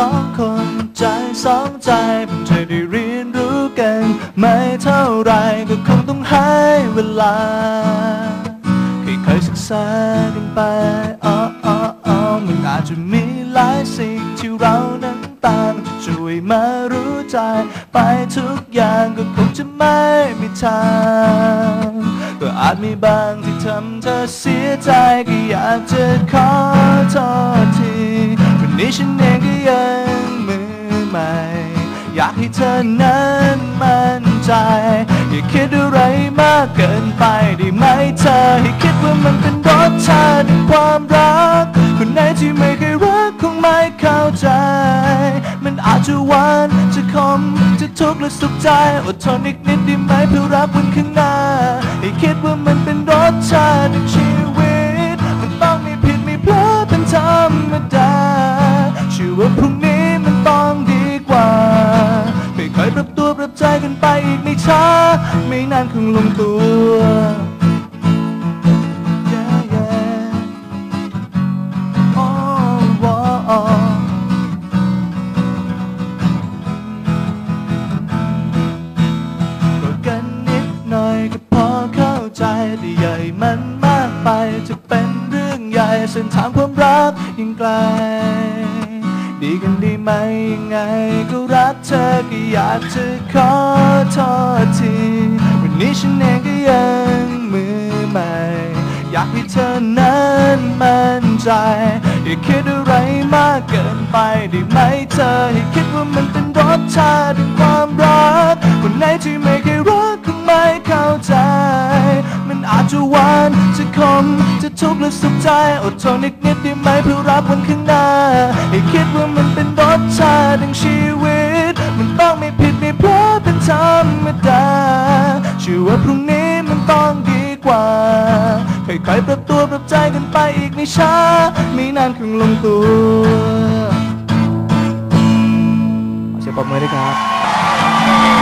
สองคนใจสองใจเพิ่งจะได้เรียนรู้กัน ไม่เท่าไรก็คงต้องให้เวลาค่อยๆศึกษากันไปอ๋ออ๋ออ๋อมันอาจจะมีหลายสิ่งที่เรานั้นต่างจะช่วยมารู้ใจ ไปทุกอย่างก็คงจะไม่มีทางก็อาจมีบางที่ทำเธอเสียใจก็อยากจะขอโทษทีวันนี้ฉันเอง อยากให้เธอนั้นมั่นใจ อย่าคิดอะไรมากเกินไปได้ไหมเธอ ให้คิดว่ามันเป็นรสชาติแห่งความรัก คนไหนที่ไม่เคยรักคงไม่เข้าใจ มันอาจจะหวานจะคมจะทุกข์และสุขใจอดทนอีกนิดได้ไหมเพื่อรักวันข้างหน้าให้คิดว่ามัน ใจกันไปอีกไม่ช้า ไม่นานคงลงตัว Yeah, yeah. Oh, oh, oh. กันนิดหน่อยก็พอเข้าใจแต่ใหญ่มันมากไปจะเป็นเรื่องใหญ่เส้นทางความรักยิ่งไกล ดีกันดีไหมยังไง ก็รักเธอก็อยากจะขอโทษทีวันนี้ฉันเองก็ยังมือใหม่ อยากให้เธอนั้นมั่นใจ อย่าคิดอะไรมากเกินไปได้ไหมเธอให้คิดว่ามันเป็นรสชาติแห่งความรักคนไหนที่ไม่เคยรักคงไม่เข้าใจ มันอาจจะหวานจะคมจะทุกข์และสุขใจอดทนอีกนิดได้ไหมเพื่อรับวันข้าง ชาติแห่งชีวิต มันต้องไม่ผิดไม่พลาดเป็นธรรมดาเชื่อว่าพรุ่งนี้มันต้องดีกว่าค่อยๆปรับตัวปรับใจกันไปอีกไม่ช้า ไม่นานคงลงตัวขอเสียงปรบมือด้วยครับ